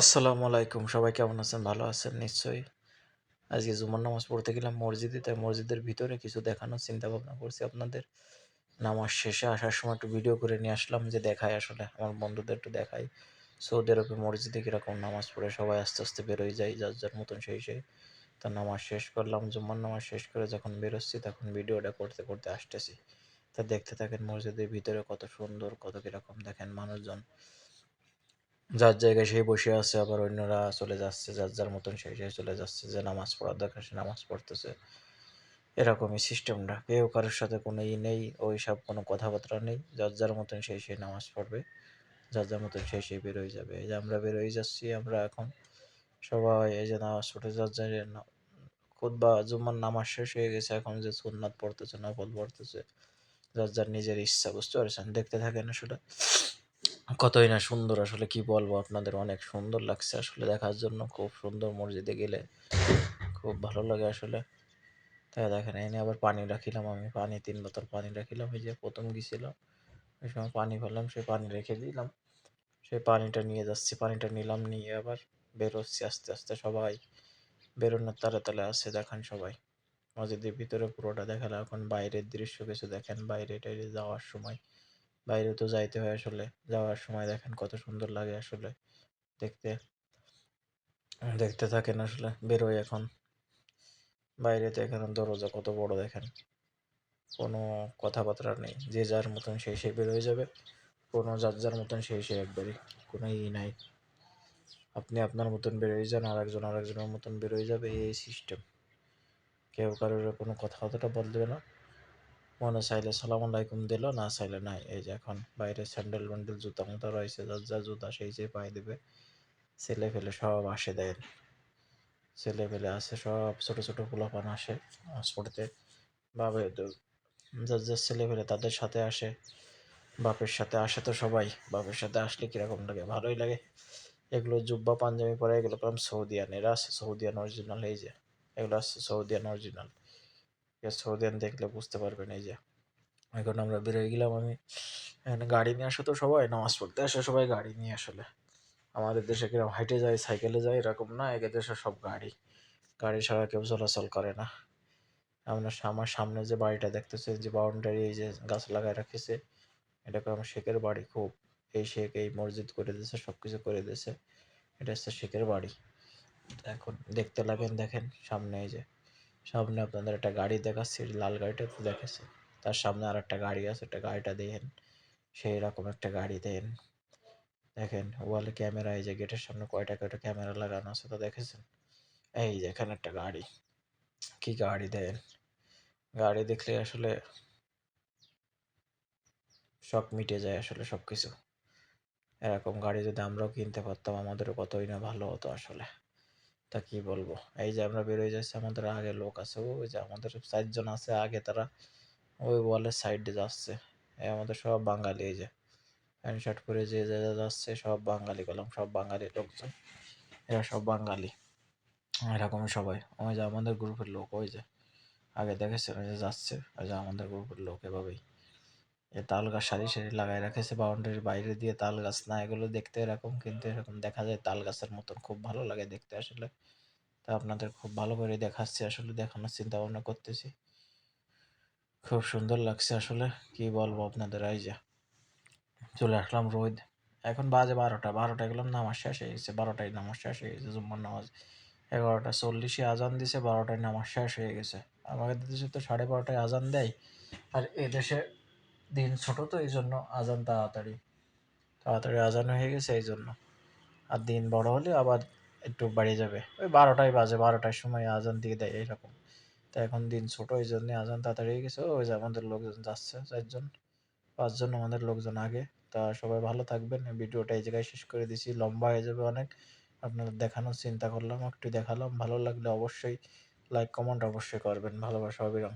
আসসালামু আলাইকুম। সবাই কেমন আছেন? ভালো আছেন? নিশ্চয়ই। আজকে জুমার নামাজ পড়তে গেলাম মসজিদে, তাই মসজিদের ভিতরে কিছু দেখানোর চিন্তা ভাবনা করছি আপনাদের। নামাজ শেষে আসার সময় একটু ভিডিও করে নিয়ে আসলাম যে দেখায় আসলে, আমার বন্ধুদের একটু দেখাই। সৌদি আরবে মসজিদে কীরকম নামাজ পড়ে সবাই আস্তে আস্তে বেরোয় যায়, যার যার মতন সেই সেই। তা নামাজ শেষ করলাম জুম্মার নামাজ শেষ করে যখন বেরোচ্ছি তখন ভিডিওটা করতে করতে আসতেছি। তা দেখতে থাকেন মসজিদের ভিতরে কত সুন্দর, কত কীরকম দেখেন মানুষজন। যার জায়গায় সে বসে আছে, আবার অন্যরা চলে যাচ্ছে, যার যার মতন সেই সেই চলে যাচ্ছে, যে নামাজ পড়ার দরকার, সে নামাজ পড়তেছে। এরকমই সিস্টেমটা। কেউ কারোর সাথে কোনো ই নেই, ওই সব কোনো কথাবার্তা নেই। যার যার মতন সেই সেই নামাজ পড়বে, যার যার মতন সেই সেই বেরোয় যাবে। এই যে আমরা বেরোয় যাচ্ছি, আমরা এখন সবাই এই যে নামাজ পড়ে যার যার খুদ বা জুম্মার নামাজ শেষ হয়ে গেছে, এখন যে সুন্নাত পড়তেছে, নফল পড়তেছে, যার যার নিজের ইচ্ছা, বুঝতে পারছেন? দেখতে থাকেন আসলে। কতই না সুন্দর আসলে কি বলব? আপনাদের অনেক সুন্দর লাগছে আসলে দেখার জন্য। খুব সুন্দর মসজিদে গেলে খুব ভালো লাগে আসলে। তাই দেখেন, এনে আবার পানি রাখিলাম আমি। পানি, তিন বোতল পানি রাখিলাম। ওই যে প্রথম গেছিলাম ওই সময় পানি ভরলাম সেই পানি রেখে দিলাম। সেই পানিটা নিয়ে যাচ্ছি, পানিটা নিলাম, নিয়ে আবার বেরোচ্ছি আস্তে আস্তে সবাই। বেরোনোর তালে তালে আসছে দেখেন সবাই। মসজিদের ভিতরে পুরোটা দেখালে এখন বাইরের দৃশ্য কিছু দেখেন বাইরে টাইরে যাওয়ার সময়। বাইরে তো যাইতে হয় আসলে। যাওয়ার সময় দেখেন কত সুন্দর লাগে আসলে। দেখতে দেখতে থাকেন আসলে বেরোয় এখন। বাইরে তো এখানে দরজা কত বড় দেখেন। কোনো কথাবার্তা নেই। যে যার মতন সেই সেই বেরোয় যাবে। কোনো যার যার মতন সেই সেই একবারই কোনো ই নাই। আপনি আপনার মতন বেরোয় যান আর একজন আর একজনের মতন বেরোয় যাবে, এই সিস্টেম কেউ কারোর কোনো কথাবার্তা বলবে না। মনে চাইলে সালাম আলাইকুম দিল, না চাইলে নাই। এই যে এখন বাইরে স্যান্ডেল ব্যান্ডেল, জুতা মতো রয়েছে যার যা জুতা সেই যে পায়ে দেবে। ছেলে ফেলে সব আসে দেন। ছেলে ফেলে আসে সব, ছোট ছোট পোলাপান আসে পড়তে বাবে যার যার ছেলে ফেলে তাদের সাথে আসে, বাপের সাথে আসে তো সবাই। বাপের সাথে আসলে কীরকম লাগে? ভালোই লাগে। এগুলো জুব্বা পাঞ্জাবি পরে, এগুলো পেলাম সৌদিয়ান, এরা আছে সৌদিয়ান অরিজিনাল এই যে। এগুলো আসছে সৌদিয়ান অরিজিনাল সৌদিয়ান দেখলে বুঝতে পারবেন এই যে। এখন আমরা বেরোয় গেলাম আমি। গাড়ি নিয়ে আসো তো সবাই, নামাজ পড়তে আসে সবাই গাড়ি নিয়ে আসলে। আমাদের দেশে কীরকম হাইটে যায় সাইকেলে যায়, এরকম না, একে দেশে সব গাড়ি। গাড়ি ছাড়া কেউ চলাচল করে না। আমরা আমার সামনে যে বাড়িটা দেখতেছে যে বাউন্ডারি এই যে গাছ লাগায় রাখেছে, এটাকে আমার শেখের বাড়ি খুব। এই শেখ এই মসজিদ করে দিয়েছে সব কিছু করে দিয়েছে। এটা হচ্ছে শেখের বাড়ি। এখন দেখতে লাগেন, দেখেন সামনে এই যে। সামনে আপনাদের একটা গাড়ি দেখাচ্ছি লাল গাড়িটা তো দেখেছে। তার সামনে আর একটা গাড়ি আছে, একটা গাড়িটা দেখেন সেই রকম একটা গাড়ি দেন। দেখেন, ওয়ালে ক্যামেরা, এই যে গেটের সামনে কয়টা কয়টা ক্যামেরা লাগানো আছে তো দেখেছেন? এই যে এখানে একটা গাড়ি। কি গাড়ি দেন? গাড়ি দেখলে আসলে সব মিটে যায় আসলে সব কিছু এরকম গাড়ি যদি আমরাও কিনতে পারতাম, আমাদেরও কতই না ভালো হতো আসলে। তা কি বলব? এই যে আমরা বেরোয় যাচ্ছি, আমাদের আগে লোক আছে ওই যে আমাদের চারজন আছে আগে তারা, ওই ওয়ালের সাইডে যাচ্ছে। এই আমাদের সব বাঙালি এই যে। প্যান্ট শার্ট পরে যে যে যাচ্ছে সব বাঙালি গেলাম সব বাঙালি লোকজন। এরা সব বাঙালি। এরকম সবাই। ওই যে আমাদের গ্রুপের লোক, ওই যে। আগে দেখেছেন? ওই যে যাচ্ছে। ওই যে আমাদের গ্রুপের লোক এভাবেই। এ তাল গাছ সারি সারি লাগাই রাখেছে, বাউন্ডারির বাইরে দিয়ে তাল গাছ না, এগুলো দেখতে এরকম, কিন্তু এরকম দেখা যায় তাল গাছের মতন খুব ভালো লাগে দেখতে আসলে। তা আপনাদের খুব ভালো করে দেখাচ্ছি, আসলে দেখানোর চিন্তা ভাবনা করতেছি। খুব সুন্দর লাগছে আসলে, কি বলব আপনাদের, এই যে। চলে আসলাম রোদ। এখন বাজে বারোটা বারোটা গেলাম, নামাজ শেষ হয়ে গেছে, বারোটায় নামাজ শেষ হয়ে গেছে, জুম্মার নামাজ। এগারোটা চল্লিশে আজান দিছে, বারোটায় নামাজ শেষ হয়ে গেছে। আমাদের দেশে তো সাড়ে বারোটায় আজান দেয়, আর এদেশে দিন ছোট তো এই জন্য আজান তাড়াতাড়ি। তাড়াতাড়ি আজান হয়ে গেছে এই জন্য। আর দিন বড় হলে আবার একটু বাড়িয়ে যাবে। ওই বারোটায় বাজে, বারোটার সময় আজান দিয়ে দেয় এইরকম। তা এখন দিন ছোট, এই জন্য আজান তাড়াতাড়ি হয়ে গেছে। ওই যে আমাদের লোকজন যাচ্ছে, চারজন, পাঁচজন আমাদের লোকজন আগে। তা সবাই ভালো থাকবেন। ভিডিওটা এই জায়গায় শেষ করে দিছি। লম্বা হয়ে যাবে অনেক। আপনাদের দেখানোর চিন্তা করলাম, একটু দেখালাম। ভালো লাগলে অবশ্যই লাইক, কমেন্ট অবশ্যই করবেন। ভালোবাসা, অবিরাম।